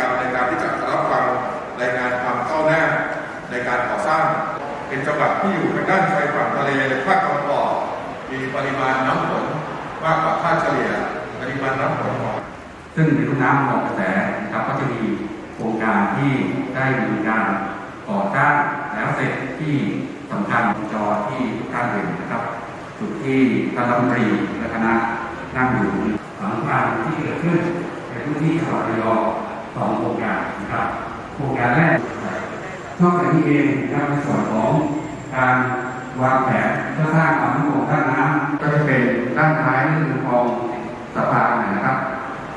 การในการที่จะรับฟังรายงานความก้าหน้าในการก่อสร้าง เป็นจังหวัดที่อยู่ทางด้านชายฝั่งทะเลภาคตะวันออกมีปริมาณน้ำฝนมากกว่าค่าเฉลี่ยปริมาณน้ำฝนของซึ่งในรุ่นน้ำของกระแสนะครับก็จะมีโครงการที่ได้มีการก่อสร้างแล้วเสร็จที่สำคัญจอที่ท่านเห็นนะครับ จุดที่ท่านรัฐมนตรีและคณะนั่งอยู่สำคัญที่เกิดขึ้นในพื้นที่จังหวัดระยอง สองโครงการนะครับโครงการแรกนอกจากนี้เองนะครับในส่วนของการวางแผนเพื่อสร้างความมั่นคงด้านน้ำก็จะเป็นด้านท้ายนี่คือคลองสะพานนะครับ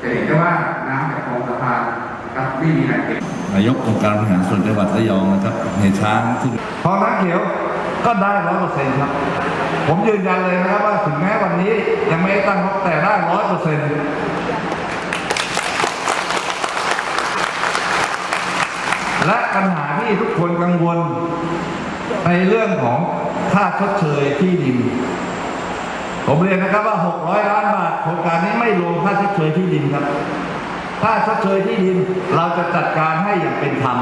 จะเห็นได้ว่าน้ำจากคลองสะพานนะครับไม่มีแหล่งเก็บนายกองค์การบริหารส่วนจังหวัดระยองนะครับเฮช้างที่พอน้ำเขียวก็ได้ร้อยเปอร์เซ็นต์ครับ ผมยืนยันเลยนะครับว่าถึงแม้วันนี้ยังไม่ได้ตั้งงบแต่ได้ร้อยเปอร์เซ็นต์ และปัญหาที่ทุกคนกังวล ในเรื่องของค่าชดเชยที่ดิน ผมเรียนนะครับว่า 600 ล้านบาทโครงการนี้ไม่รวมค่าชดเชยที่ดินครับ ค่าชดเชยที่ดินเราจะจัดการให้อย่างเป็นธรรม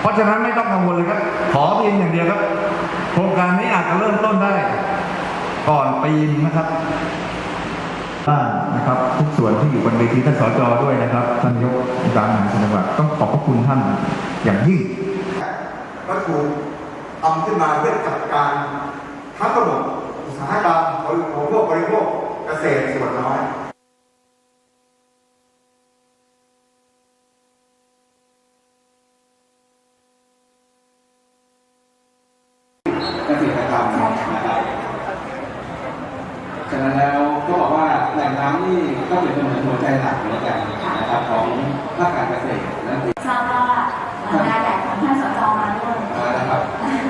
เพราะฉะนั้นไม่ต้องกังวลเลยครับ ขอเพียงอย่างเดียวครับ โครงการนี้อาจจะเริ่มต้นได้ ก่อนปีนะครับบ้านนะครับทุกส่วนที่อยู่บนเวทีท่านสจด้วยนะครับท่านยกองค์การหารส่วนจังหวัดต้องขอบพระคุณท่าน อย่างยิ่งก็ถูกทำขึ้นมาเพื่อจัดการทั้งระบบอุตสาหกรรมของพวกบริโภคเกษตรส่วนน้อยเกษตรกรรมนะครับฉะนั้นแล้วก็บอกว่าแหล่งน้ำนี่ก็เป็นเหมือนหัวใจหลักเหมือนกันนะครับของภาคการเกษตรนะทราบว่างานใหญ่ของท่านสจมาด้วย อ่านะครับ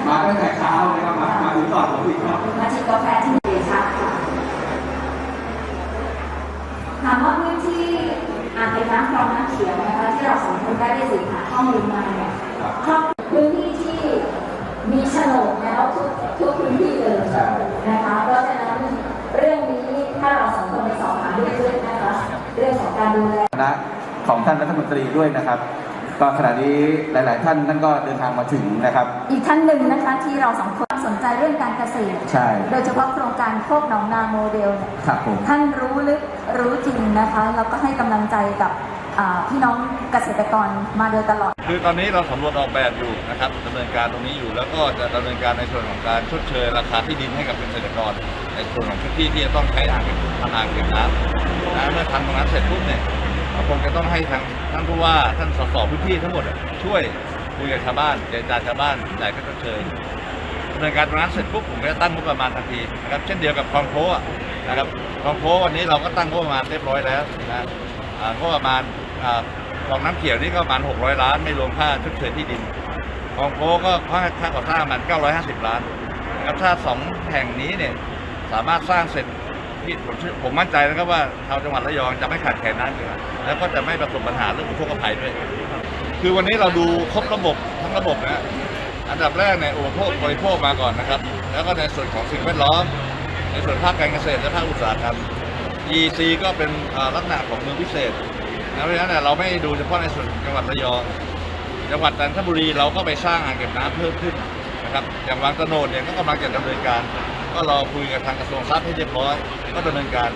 มาตั้งแต่เช้าเลยครับมามาถึงก่อนผมอีกครับ มาจิบกาแฟที่เดชะค่ะ ถามว่าพื้นที่อ่างเก็บน้ำคลองน้ำเขียวนะคะที่เราสองคนได้ได้สืบหาข้อมูลมาเนี่ยครอบพื้นที่ที่มีโฉนดแล้วทุกทุกพื้นที่เลยนะคะเพราะฉะนั้นเรื่องนี้ถ้าเราสองคนไปสอบถามเรื่องๆนะคะเรื่องของการดูแลคณะของท่านรัฐมนตรีด้วยนะครับก็ขณะนี้หลาย ๆ ท่านท่านก็เดินทางมาถึงนะครับ อีกท่านหนึ่งนะคะที่เราสองคน สนใจเรื่องการเกษตร ใช่ โดยเฉพาะโครงการโคกหนองนาโมเดลเนี่ยครับผม ท่านรู้ลึกรู้จริงนะคะแล้วก็ให้กำลังใจกับอ่าพี่น้องเกษตรกรมาโดยตลอด คือตอนนี้เราสำรวจออกแบบอยู่นะครับดำเนินการตรงนี้อยู่ แล้วก็จะดำเนินการในส่วนของการชดเชยราคาที่ดินให้กับเกษตรกร ในส่วนของพื้นที่ที่จะต้องใช้อ่างเก็บทำอ่างเก็บน้ำนะเมื่อทำตรงนั้นเสร็จปุ๊บเนี่ยเราคงจะต้องให้ทางท่านผู้ว่าท่านสสพื้นที่ทั้งหมดอะช่วยคุยกับชาวบ้านเจรจาชาวบ้านจ่ายค่าชดเชย ดำเนินการตรงนั้นเสร็จปุ๊บผมก็จะตั้งงบประมาณทันทีนะครับเช่นเดียวกับคลองโพะนะครับคลองโพวันนี้เราก็ตั้งงบประมาณเรียบร้อยแล้วนะอ่างบประมาณอ่าคลองน้ำเขียวนี่ก็ประมาณ 600 ล้าน ไม่รวมค่าชดเชยที่ดินคลองโพก็ค่าค่าก่อสร้างประมัน950 ล้านนะครับถ้าสองแห่งนี้เนี่ยสามารถสร้างเสร็จที่ผมผมมั่นใจนะครับว่าชาวจังหวัดระยองจะไม่ขาดแคลนน้ำเลยแล้วก็จะไม่ประสบปัญหาเรื่องอุทกภัยด้วย คือวันนี้เราดูครบระบบทั้งระบบนะ อันดับแรกในอุปโภคบริโภคมาก่อนนะครับ แล้วก็ในส่วนของสิ่งแวดล้อม ในส่วนภาคการเกษตรและภาคอุตสาหกรรม EC ก็เป็นลักษณะของเมืองพิเศษนะเพราะฉะนั้นเราไม่ดูเฉพาะในส่วนจังหวัดระยองจังหวัดจันทบุรีเราก็ไปสร้างอ่างเก็บน้ำเพิ่มขึ้นนะครับอย่างบางตะโนดเนี่ยก็กำลังจะดำเนินการ ก็รอคุยกับทางกระทรวงทรัพย์ให้เรียบร้อย ก็ดำเนินการ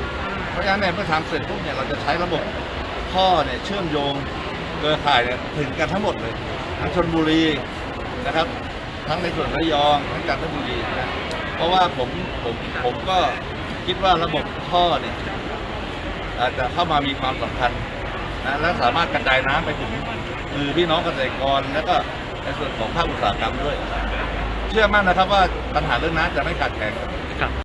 เพราะฉะนั้นเนี่ยเมื่อทำเสร็จปุ๊บเนี่ยเราจะใช้ระบบท่อเนี่ยเชื่อมโยงเครือข่ายเนี่ยถึงกันทั้งหมดเลยทั้งชนบุรี นะครับ ทั้งในส่วนระยองทั้งจันทบุรีนะเพราะว่าผมผมผมก็คิดว่าระบบท่อเนี่ยอาจจะเข้ามามีความสำคัญนะและสามารถกระจายน้ำไปถึงมือพี่น้องเกษตรกร แล้วก็ในส่วนของภาคอุตสาหกรรมด้วย เชื่อมั่นนะครับว่าปัญหาเรื่องน้ำจะไม่ขาดแคลน ครับ